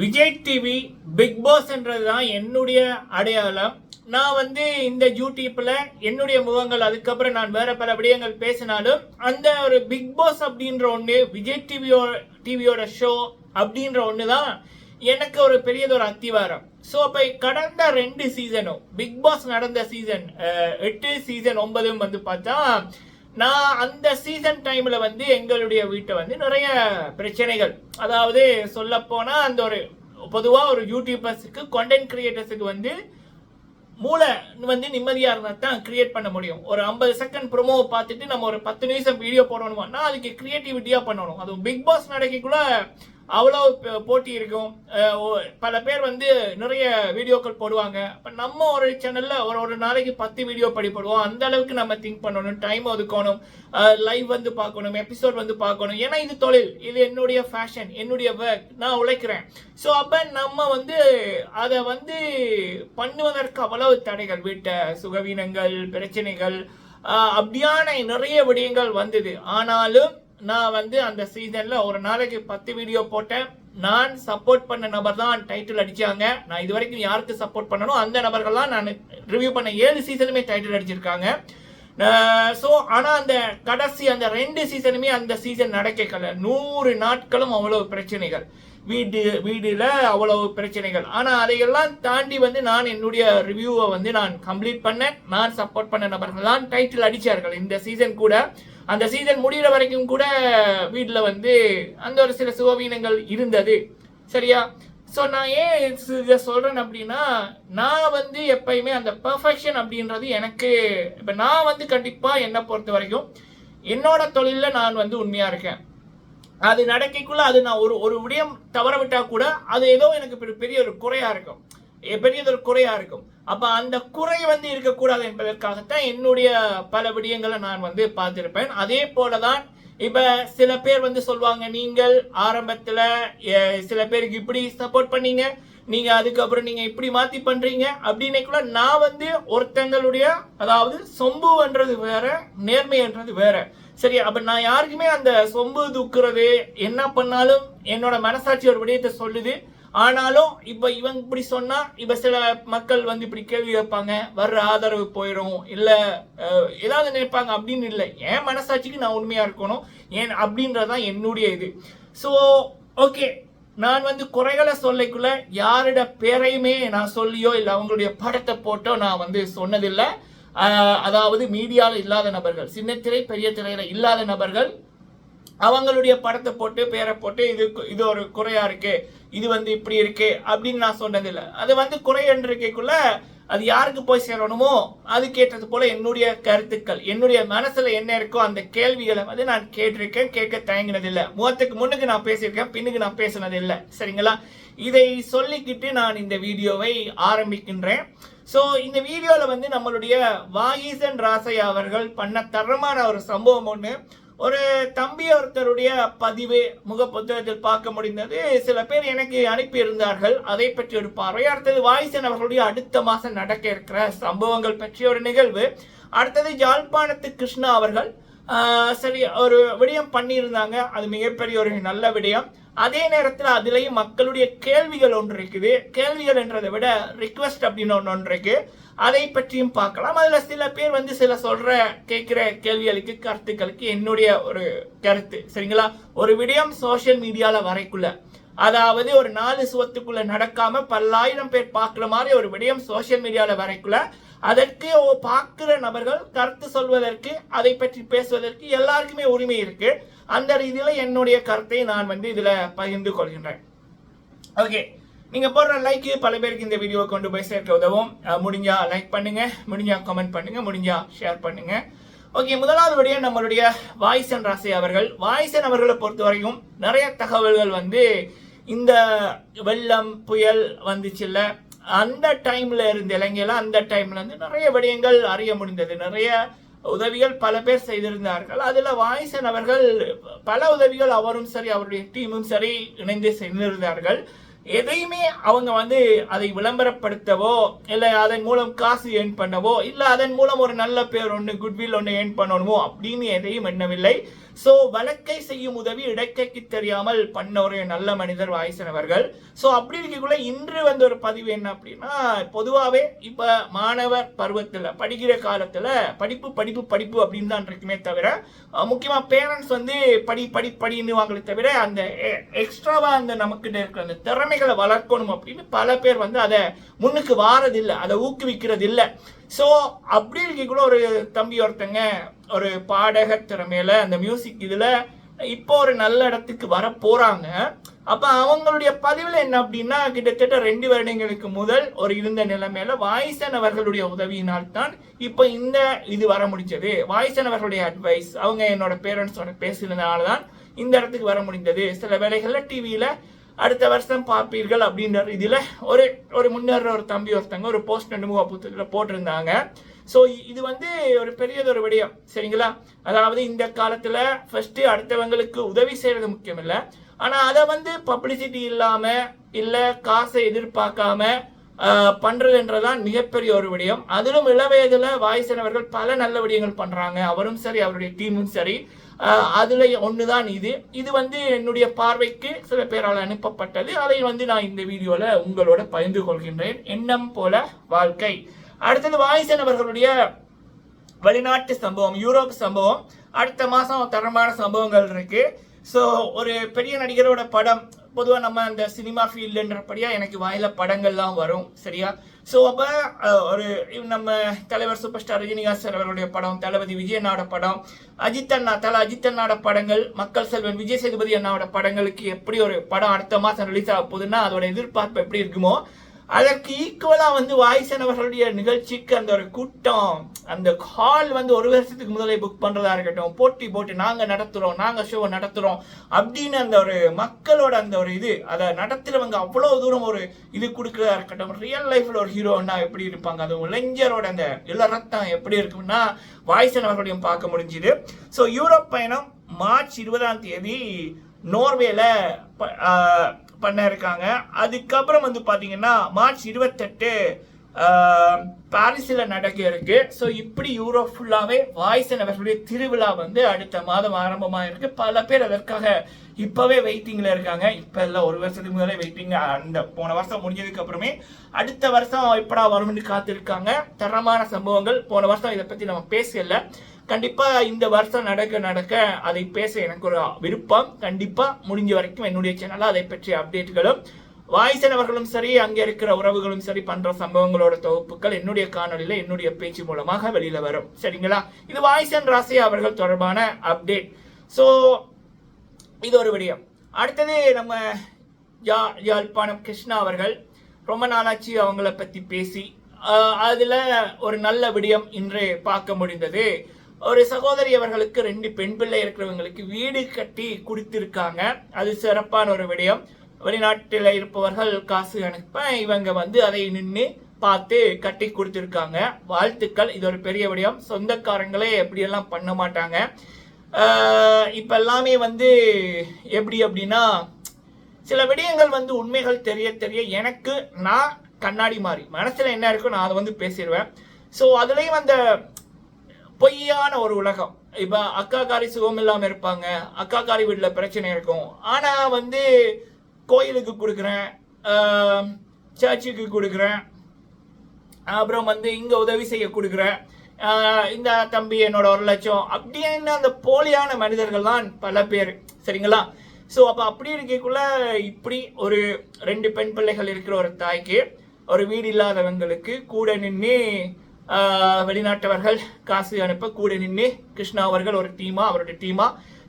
Vijay TV big பாஸ்ன்றது தான் என்னுடைய அடையாளம். நான் வந்து இந்த யூடியூப்ல என்னுடைய முகங்கள் அதுக்கப்புறம் நான் வேற பல விடயங்கள் பேசினாலும் அந்த ஒரு பிக் பாஸ் அப்படின்ற ஒன்று விஜய் டிவியோ டிவியோட ஷோ அப்படின்ற ஒன்று தான் எனக்கு ஒரு பெரியதொரு அத்திவாரம். ஸோ அப்போ கடந்த ரெண்டு சீசனும் பிக் பாஸ் நடந்த சீசன் எட்டு சீசன் ஒன்பதும் வந்து பார்த்தா நான் அந்த சீசன் டைமில் வந்து எங்களுடைய வீட்டை வந்து நிறைய பிரச்சனைகள். அதாவது சொல்லப்போனால் அந்த ஒரு பொதுவாக ஒரு யூடியூபர்ஸுக்கு கண்டென்ட் கிரியேட்டர்ஸுக்கு வந்து மூளை வந்து நிம்மதியாக இருந்தால் தான் கிரியேட் பண்ண முடியும். ஒரு ஐம்பது செகண்ட் ப்ரொமோவை பார்த்துட்டு நம்ம ஒரு பத்து நிமிஷம் வீடியோ போடணுமானா அதுக்கு கிரியேட்டிவிட்டியாக பண்ணணும். அது பிக் பாஸ் நடக்கக்குள்ள அவ்வளோ போட்டி இருக்கும். பல பேர் வந்து நிறைய வீடியோக்கள் போடுவாங்க. இப்போ நம்ம ஒரு சேனலில் ஒரு ஒரு நாளைக்கு பத்து வீடியோ படி போடுவோம் அந்த அளவுக்கு நம்ம திங்க் பண்ணணும். டைம் ஒதுக்கணும். லைவ் வந்து பார்க்கணும். எபிசோட் வந்து பார்க்கணும். ஏன்னா இது தொழில். இது என்னுடைய ஃபேஷன் என்னுடைய ஒர்க் நான் உழைக்கிறேன். ஸோ அப்போ நம்ம வந்து அதை வந்து பண்ணுவதற்கு அவ்வளவு தடைகள். வீட்டை சுகவீனங்கள் பிரச்சனைகள் அப்படியான நிறைய விடயங்கள் வந்தது. ஆனாலும் நான் வந்து அந்த சீசனில் ஒரு நாளைக்கு பத்து வீடியோ போட்டேன். நான் சப்போர்ட் பண்ண நபர் தான் டைட்டில் அடித்தாங்க நான் இது வரைக்கும் யாருக்கு சப்போர்ட் பண்ணனோ அந்த நபர்கள்லாம் நான் ரிவ்யூ பண்ண ஏழு சீசனுமே டைட்டில் அடிச்சிருக்காங்க. ஸோ ஆனால் அந்த கடைசி அந்த ரெண்டு சீசனுமே அந்த சீசன் நடக்கல நூறு நாட்களும் அவ்வளவு பிரச்சனைகள். வீடு வீடுல அவ்வளவு பிரச்சனைகள். ஆனால் அதையெல்லாம் தாண்டி வந்து நான் என்னுடைய ரிவ்யூவை வந்து நான் கம்ப்ளீட் பண்ணேன். நான் சப்போர்ட் பண்ண நபர்கள் தான் டைட்டில் அடித்தார்கள் இந்த சீசன் கூட அந்த சீசன் முடிகிற வரைக்கும் கூட வீட்டில் வந்து அந்த ஒரு சில சுகவீனங்கள் இருந்தது. சரியா? ஸோ நான் ஏன் இதை சொல்கிறேன் அப்படின்னா நான் வந்து எப்பயுமே அந்த பர்ஃபெக்ஷன் அப்படின்றது எனக்கு இப்போ நான் வந்து கண்டிப்பாக என்னை பொறுத்த வரைக்கும் என்னோட தொழிலில் நான் வந்து உண்மையாக இருக்கேன். அது நடக்கைக்குள்ள அது நான் ஒரு ஒரு விடயம் தவற விட்டால் கூட அது ஏதோ எனக்கு பெரிய- பெரிய ஒரு குறையாக இருக்கும். எ- பெரியதொரு குறையாக இருக்கும். அப்போ அந்த குறை வந்து இருக்கக்கூடாது என்பதற்காகத்தான் என்னுடைய பல விடயங்களை நான் வந்து பார்த்திருப்பேன். அதே போலதான் இப்போ சில பேர் வந்து சொல்லுவாங்க நீங்கள் ஆரம்பத்தில் சில பேருக்கு இப்படி சப்போர்ட் பண்ணீங்க நீங்க அதுக்கப்புறம் நீங்க இப்படி மாத்தி பண்றீங்க அப்படின்னைக்குள்ள நான் வந்து ஒருத்தங்களுடைய அதாவது சொம்புன்றது வேற நேர்மைன்றது வேற. சரி அப்ப நான் யாருக்குமே அந்த சொம்பு தூக்குறது என்ன பண்ணாலும் என்னோட மனசாட்சி ஒரு விடயத்தை சொல்லுது. ஆனாலும் இப்ப இவங்க இப்படி சொன்னா இப்ப சில மக்கள் வந்து இப்படி கேள்வி கேட்பாங்க வர்ற ஆதரவு போயிடும் இல்ல ஏதாவது நினைப்பாங்க அப்படின்னு இல்லை. என் மனசாட்சிக்கு நான் உண்மையா இருக்கணும் ஏன் அப்படின்றதான் என்னுடைய இது. ஸோ ஓகே நான் வந்து குறைகளை சொல்லிக்குள்ள யாரோட பேரையுமே நான் சொல்லியோ இல்லை அவங்களுடைய படத்தை போட்டோ நான் வந்து சொன்னதில்லை. அதாவது மீடியாவில் இல்லாத நபர்கள் சின்ன திரை பெரிய திரையில இல்லாத நபர்கள் அவங்களுடைய படத்தை போட்டு பேரை போட்டு இது இது ஒரு குறையா இருக்கு இது வந்து இப்படி இருக்கு அப்படின்னு நான் சொன்னதில்லை. அது வந்து குறை என்று அது யாருக்கு போய் சேரணுமோ அது கேட்டது போல என்னுடைய கருத்துக்கள் என்னுடைய மனசுல என்ன இருக்கோ அந்த கேள்விகளை வந்து நான் கேட்டிருக்கேன் கேட்க தயங்கினதில்லை. முகத்துக்கு முன்னுக்கு நான் பேசியிருக்கேன் பின்னுக்கு நான் பேசினதில்லை. சரிங்களா? இதை சொல்லிக்கிட்டு நான் இந்த வீடியோவை ஆரம்பிக்கின்றேன். ஸோ இந்த வீடியோவில் வந்து நம்மளுடைய வாகீசன் ராசையா அவர்கள் பண்ண தரமான ஒரு சம்பவம் ஒன்று ஒரு தம்பி ஒருத்தருடைய பதிவு முக புத்தகத்தில் பார்க்க முடிந்தது. சில பேர் எனக்கு அனுப்பியிருந்தார்கள். அதை பற்றி ஒரு பார்வை. அடுத்தது வாய்சன் அவர்களுடைய அடுத்த மாதம் நடக்க இருக்கிற சம்பவங்கள் பற்றிய ஒரு நிகழ்வு. அடுத்தது யாழ்ப்பாணத்து கிருஷ்ணா அவர்கள் சரி ஒரு விடயம் பண்ணியிருந்தாங்க. அது மிகப்பெரிய ஒரு நல்ல விடயம். அதே நேரத்தில் அதுலேயும் மக்களுடைய கேள்விகள் ஒன்று இருக்குது. கேள்விகள் என்றதை விட ரிக்வெஸ்ட் அப்படின்னு ஒன்று ஒன்று இருக்கு. அதை பற்றியும் பார்க்கலாம். அதில் சில பேர் வந்து சில சொல்ற கேட்குற கேள்விகளுக்கு கருத்துக்களுக்கு என்னுடைய ஒரு கருத்து. சரிங்களா? ஒரு விடயம் சோஷியல் மீடியாவில் வரைக்குள்ள. அதாவது ஒரு நாலு சுவத்துக்குள்ள நடக்காம பல்லாயிரம் பேர் பார்க்குற மாதிரி ஒரு விடயம் சோஷியல் மீடியாவில் வரைக்குள்ள. அதற்கு பார்க்கிற நபர்கள் கருத்து சொல்வதற்கு அதை பற்றி பேசுவதற்கு எல்லாருக்குமே உரிமை இருக்கு. அந்த ரீதியில என்னுடைய கருத்தை நான் வந்து இதுல பகிர்ந்து கொள்கின்றேன். ஓகே நீங்க போடுற லைக் பல பேருக்கு இந்த வீடியோ கொண்டு போய் சேர்க்க உதவும். முடிஞ்சா லைக் பண்ணுங்க முடிஞ்சா கமெண்ட் பண்ணுங்க முடிஞ்சா ஷேர் பண்ணுங்க. ஓகே முதலாவது விடயம் நம்மளுடைய வாய்சன் ராசி அவர்கள். வாய்சன் அவர்களை பொறுத்த வரைக்கும் நிறைய தகவல்கள் வந்து இந்த வெள்ளம் புயல் வந்துச்சுல்ல. அந்த டைம்ல இருந்த இலங்கையில அந்த டைம்ல இருந்து நிறைய விடயங்கள் அறிய முடிந்தது. நிறைய உதவிகள் பல பேர் செய்திருந்தார்கள். அதுல வாய்சன் அவர்கள் பல உதவிகள் அவரும் சரி அவருடைய டீமும் சரி இணைந்து செய்திருந்தார்கள். எதையுமே அவங்க வந்து அதை விளம்பரப்படுத்தவோ இல்லை அதன் மூலம் காசு ஏர்ன் பண்ணவோ இல்லை அதன் மூலம் ஒரு நல்ல பேர் ஒன்று குட்வில் ஒன்று ஏர்ன் பண்ணணுமோ அப்படின்னு எதையும் எண்ணவில்லை. ஸோ வழக்கை செய்யும் உதவி இடக்கைக்கு தெரியாமல் பண்ண ஒரு நல்ல மனிதர் வாய்சன் அவர்கள். ஸோ அப்படி இருக்கக்குள்ள இன்று வந்த ஒரு பதிவு என்ன அப்படின்னா பொதுவாகவே இப்போ மாணவர் பருவத்தில் படிக்கிற காலத்தில் படிப்பு படிப்பு படிப்பு அப்படின்னு தான் இருக்குமே தவிர முக்கியமாக பேரண்ட்ஸ் வந்து படி படி படின்னு வாங்களே தவிர அந்த e-, எக்ஸ்ட்ராவாக அந்த நமக்கிட்ட இருக்கிற அந்த திறமை பிள்ளைகளை வளர்க்கணும் அப்படின்னு பல பேர் வந்து அதை முன்னுக்கு வாரதில்லை அதை ஊக்குவிக்கிறது இல்லை ஸோ அப்படி கூட ஒரு தம்பி ஒருத்தங்க ஒரு பாடக திறமையில அந்த மியூசிக் இதுல இப்போ ஒரு நல்ல இடத்துக்கு வர போறாங்க. அப்ப அவங்களுடைய பதிவுல என்ன அப்படின்னா கிட்டத்தட்ட ரெண்டு வருடங்களுக்கு முதல் ஒரு இருந்த நிலைமையில வாய்சன் அவர்களுடைய உதவியினால் தான் இப்போ இந்த இது வர முடிஞ்சது. வாய்சன் அவர்களுடைய அட்வைஸ் அவங்க என்னோட பேரண்ட்ஸோட பேசுனதுனால தான் இந்த இடத்துக்கு வர முடிந்தது. சில வேளைகள்ல டிவியில அடுத்த வருஷம் பார்ப்பீர்கள் அப்படின்ற இதில் ஒரு ஒரு முன்னேற ஒரு தம்பி ஒருத்தங்க ஒரு போஸ்ட் அனுபவ புத்தகத்தில் போட்டிருந்தாங்க. ஸோ இது வந்து ஒரு பெரியதொரு விடயம். சரிங்களா? அதாவது இந்த காலத்தில் ஃபஸ்ட்டு அடுத்தவங்களுக்கு உதவி செய்கிறது முக்கியம் இல்லை அதை வந்து பப்ளிசிட்டி இல்லாமல் இல்லை காசை எதிர்பார்க்காம பண்ணுறது பண்றதுன்றதான் மிகப்பெரிய ஒரு விடயம். அதிலும் இளவயதுல வாய்சன் அவர்கள் பல நல்ல விடயங்கள் பண்றாங்க. அவரும் சரி அவருடைய டீமும் சரி. ஆஹ், அதுல ஒண்ணுதான் இது. இது வந்து என்னுடைய பார்வைக்கு சில பேரால் அனுப்பப்பட்டது. அதை வந்து நான் இந்த வீடியோல உங்களோட பகிர்ந்து கொள்கின்றேன். எண்ணம் போல வாழ்க்கை. அடுத்தது வாய்சன் அவர்களுடைய வெளிநாட்டு சம்பவம் யூரோப் சம்பவம். அடுத்த மாசம் தரமான சம்பவங்கள் இருக்கு. ஸோ ஒரு பெரிய நடிகரோட படம் பொதுவாக நம்ம அந்த சினிமா ஃபீல்டுன்றபடியாக எனக்கு வாயில படங்கள்லாம் வரும் சரியா? ஸோ அப்போ ஒரு நம்ம தலைவர் சூப்பர் ஸ்டார் ரஜினிகாந்த் சார் அவருடைய படம் தளபதி விஜயனோட படம் அஜித் அண்ணா தல அஜித் அண்ணாவோட படங்கள் மக்கள் செல்வன் விஜய் சேதுபதி அண்ணாவோட படங்களுக்கு எப்படி ஒரு படம் அடுத்த மாதம் ரிலீஸ் ஆக போகுதுன்னா அதோட எதிர்பார்ப்பு எப்படி இருக்குமோ அதற்கு ஈக்குவலாக வந்து வாய்சன் அவர்களுடைய நிகழ்ச்சிக்கு அந்த ஒரு கூட்டம் அந்த ஹால் வந்து ஒரு வருஷத்துக்கு முதலே புக் பண்ணுறதா இருக்கட்டும் போட்டி போட்டு நாங்கள் நடத்துகிறோம் நாங்கள் ஷோ நடத்துகிறோம் அப்படின்னு அந்த ஒரு மக்களோட அந்த ஒரு இது அதை நடத்துகிறவங்க அவ்வளோ தூரம் ஒரு இது கொடுக்குறதா இருக்கட்டும் ரியல் லைஃப்பில் ஒரு ஹீரோன்னா எப்படி இருப்பாங்க அது இளைஞரோட அந்த இளரத்தம் எப்படி இருக்கும்னா வாய்சன் அவர்களையும் பார்க்க முடிஞ்சுது. ஸோ யூரோப் பயணம் மார்ச் இருபதாம் தேதி நோர்வேல பண்ண இருக்காங்க அதுக்கப்புறம் வந்து பார்த்தீங்கன்னா மார்ச் இருபத்தெட்டு பாரிஸில் நடக்க இருக்கு ஸோ இப்படி யூரோப் ஃபுல்லாகவே வாய்ஸ் அவர்களுடைய திருவிழா வந்து அடுத்த மாதம் ஆரம்பமாக இருக்கு பல பேர் அதற்காக இப்போவே வெயிட்டிங்கில் இருக்காங்க. இப்போ எல்லாம் ஒரு வருஷத்துக்கு முதலே வெயிட்டிங் அந்த போன வருஷம் முடிஞ்சதுக்கு அப்புறமே அடுத்த வருஷம் எப்படா வரும்னு காத்திருக்காங்க. தரமான சம்பவங்கள். போன வருஷம் இதை பற்றி நம்ம பேசல. கண்டிப்பா இந்த வருஷம் நடக்க நடக்க அதை பேச எனக்கு ஒரு விருப்பம். கண்டிப்பா முடிஞ்ச வரைக்கும் என்னுடைய சேனல்ல அதை பற்றிய அப்டேட்டுகளும் வாய்சன் அவர்களும் சரி அங்கே இருக்கிற உறவுகளும் சரி பண்ற சம்பவங்களோட தொகுப்புகள் என்னுடைய காணொலியில என்னுடைய பேச்சு மூலமாக வெளியில வரும். சரிங்களா? இது வாய்சன் ராசி அவர்கள் தொடர்பான அப்டேட் சோ இது ஒரு விடயம். அடுத்தது நம்ம யா யாழ்ப்பாணம் கிருஷ்ணா அவர்கள் ரொம்ப நாளாச்சு அவங்கள பத்தி பேசி அதில் அதுல ஒரு நல்ல விடயம் இன்று பார்க்க முடிந்தது. ஒரு சகோதரி அவர்களுக்கு ரெண்டு பெண் பிள்ளை இருக்கிறவங்களுக்கு வீடு கட்டி கொடுத்திருக்காங்க. அது சிறப்பான ஒரு விடயம். வெளிநாட்டில் இருப்பவர்கள் காசு அனுப்ப இவங்க வந்து அதை நின்று பார்த்து கட்டி கொடுத்திருக்காங்க. வாழ்த்துக்கள். இது ஒரு பெரிய விடயம். சொந்தக்காரங்களே எப்படியெல்லாம் பண்ண மாட்டாங்க. இப்போ இப்ப எல்லாமே வந்து எப்படி அப்படின்னா சில விடயங்கள் வந்து உண்மைகள் தெரிய தெரிய எனக்கு நான் கண்ணாடி மாறி மனசுல என்ன இருக்கோ நான் அதை வந்து பேசிடுவேன். ஸோ அதுலேயும் அந்த பொய்யான ஒரு உலகம். இப்ப அக்கா காரி சுகம் இல்லாம இருப்பாங்க. அக்கா காரி வீட்டுல பிரச்சனை இருக்கும். ஆனா வந்து கோயிலுக்கு கொடுக்குறேன். சர்ச்சுக்கு கொடுக்குறேன். அப்புறம் வந்து இங்க உதவி செய்ய கொடுக்குறேன். இந்த தம்பி என்னோட ஒரு லட்சம். அப்படின்னு அந்த போலியான மனிதர்கள் தான் பல பேர். சரிங்களா? ஸோ அப்போ அப்படி இருக்கக்குள்ள இப்படி ஒரு ரெண்டு பெண் பிள்ளைகள் இருக்கிற ஒரு தாய்க்கு ஒரு வீடு இல்லாதவங்களுக்கு கூட நின்று வெளிநாட்டவர்கள் காசு அனுப்ப கூட நின்று கிருஷ்ணா அவர்கள் ஒரு டீமா அவருடைய டீமா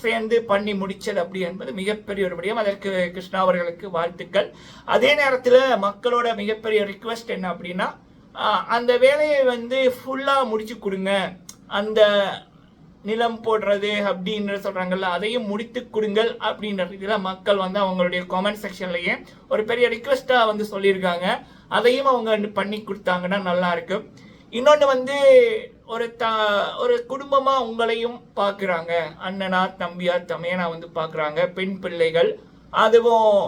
சேர்ந்து பண்ணி முடிச்சது அப்படி என்பது மிகப்பெரிய ஒரு விடயம். அதற்கு கிருஷ்ணா அவர்களுக்கு வாழ்த்துக்கள். அதே நேரத்தில் மக்களோட மிகப்பெரிய ரிக்வெஸ்ட் என்ன அப்படின்னா அந்த வேலையை வந்து ஃபுல்லாக முடிச்சு கொடுங்க. அந்த நிலம் போடுறது அப்படின்ற சொல்கிறாங்கல்ல அதையும் முடித்து கொடுங்கள் அப்படின்ற இதில் மக்கள் வந்து அவங்களுடைய கமெண்ட் செக்ஷன்லேயே ஒரு பெரிய ரிக்வெஸ்ட்டாக வந்து சொல்லியிருக்காங்க. அதையும் அவங்க வந்து பண்ணி கொடுத்தாங்கன்னா நல்லா இருக்கும். இன்னொன்று வந்து ஒரு த ஒரு குடும்பமாக உங்களையும் பார்க்குறாங்க அண்ணனா தம்பியா தமையனா வந்து பார்க்குறாங்க பெண் பிள்ளைகள் அதுவும்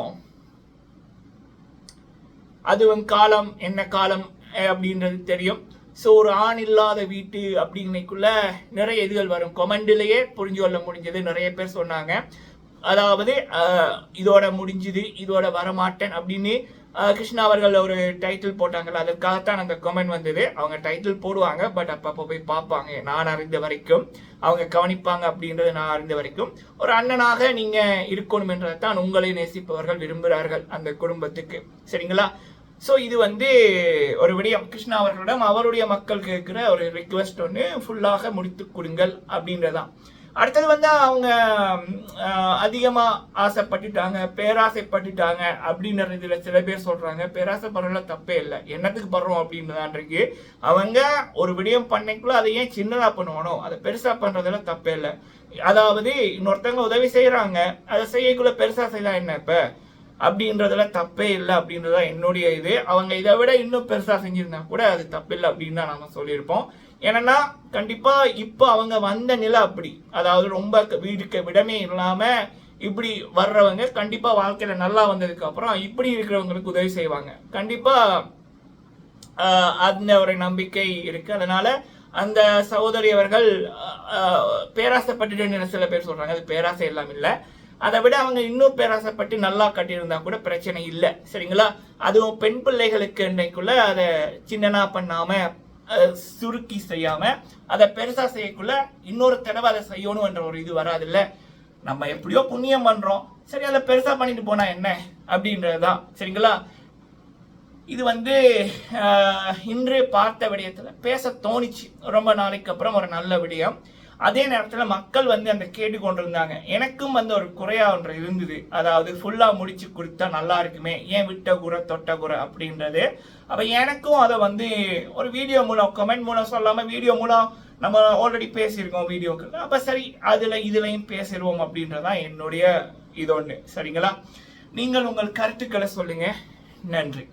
அதுவும் காலம் என்ன காலம் அப்படின்றது தெரியும். ஸோ ஒரு ஆண் இல்லாத வீட்டு அப்படின்னைக்குள்ள நிறைய இதுகள் வரும். கொமெண்ட்லேயே புரிஞ்சு கொள்ள முடிஞ்சது நிறைய பேர் சொன்னாங்க. அதாவது இதோட முடிஞ்சுது இதோட வரமாட்டேன் அப்படின்னு கிருஷ்ணா அவர்கள் ஒரு டைட்டில் போட்டாங்கல்ல அதற்காகத்தான் அந்த கமெண்ட் வந்தது. அவங்க டைட்டில் போடுவாங்க பட் அப்பப்போ போய் பார்ப்பாங்க. நான் அறிந்த வரைக்கும் அவங்க கவனிப்பாங்க அப்படின்றது நான் அறிந்த வரைக்கும். ஒரு அண்ணனாக நீங்கள் இருக்கணும் என்றதான் உங்களை நேசிப்பவர்கள் விரும்புகிறார்கள் அந்த குடும்பத்துக்கு. சரிங்களா? ஸோ இது வந்து ஒரு விடயம். கிருஷ்ணா அவர்களிடம் அவருடைய மக்கள் கேட்குற ஒரு ரிக்வெஸ்ட் ஒன்று ஃபுல்லாக முடித்து கொடுங்கள் அப்படின்றதான் அடுத்தது வந்து அவங்க அதிகமாக ஆசைப்பட்டுட்டாங்க பேராசைப்பட்டுட்டாங்க அப்படின்ற இதில் சில பேர் சொல்கிறாங்க பேராசைப்படுறதுல தப்பே இல்லை. என்னத்துக்கு படுறோம் அப்படின்றதான்றிருக்கு அவங்க ஒரு விடயம் பண்ணைக்குள்ள அதை ஏன் சின்னதாக பண்ணுவானோ அதை பெருசாக பண்ணுறதுல தப்பே இல்லை. அதாவது இன்னொருத்தவங்க உதவி செய்கிறாங்க அதை செய்யக்குள்ள பெருசாக செய்யலாம் என்ன இப்போ? அப்படின்றதுல தப்பே இல்லை அப்படின்றதான் என்னுடைய இது. அவங்க இதை விட இன்னும் பெருசாக செஞ்சிருந்தா கூட அது தப்பில்லை அப்படின்னு தான் நம்ம சொல்லியிருப்போம். ஏன்னா கண்டிப்பா இப்போ அவங்க வந்த நிலை அப்படி. அதாவது ரொம்ப வீடுக்கு விடமே இல்லாம இப்படி வர்றவங்க கண்டிப்பா வாழ்க்கையில நல்லா வந்ததுக்கு அப்புறம் இப்படி இருக்கிறவங்களுக்கு உதவி செய்வாங்க. கண்டிப்பா அந்த ஒரு நம்பிக்கை இருக்கு. அதனால அந்த சகோதரி அவர்கள் பேராசைப்பட்டுட்டு சில பேர் சொல்றாங்க அது பேராசை எல்லாம் இல்லை. அதை விட அவங்க இன்னும் பேராசைப்பட்டு நல்லா கட்டியிருந்தா கூட பிரச்சனை இல்லை. சரிங்களா? அதுவும் பெண் பிள்ளைகளுக்கு இன்றைக்குள்ள அதை சின்னனா பண்ணாம சுருக்கி செய்யாம அதை பெருசா செய்யக்குள்ள இன்னொரு தடவை அதை செய்யணும் என்ற ஒரு இது வராதுல்ல. நம்ம எப்படியோ புண்ணியம் பண்றோம். சரி அதை பெருசா பண்ணிட்டு போனா என்ன? அப்படின்றதுதான். சரிங்களா? இது வந்து இன்று பார்த்த விடயத்தில் பேச தோணிச்சு. ரொம்ப நாளைக்கு அப்புறம் ஒரு நல்ல விடயம். அதே நேரத்தில் மக்கள் வந்து அந்த கேட்டு கொண்டிருந்தாங்க எனக்கும் வந்து ஒரு குறையா ஒன்று இருந்தது. அதாவது ஃபுல்லாக முடிச்சு கொடுத்தா நல்லா இருக்குமே ஏன் விட்ட குறை தொட்ட குறை அப்படின்றது. அப்போ எனக்கும் அதை வந்து ஒரு வீடியோ மூலம் கமெண்ட் மூலம் சொல்லாமல் வீடியோ மூலம் நம்ம ஆல்ரெடி பேசியிருக்கோம் வீடியோக்கு அப்போ சரி அதில் இதுலையும் பேசிடுவோம் அப்படின்றதான் என்னுடைய இது ஒன்று சரிங்களா? நீங்கள் உங்கள் கருத்துக்களை சொல்லுங்கள் நன்றி.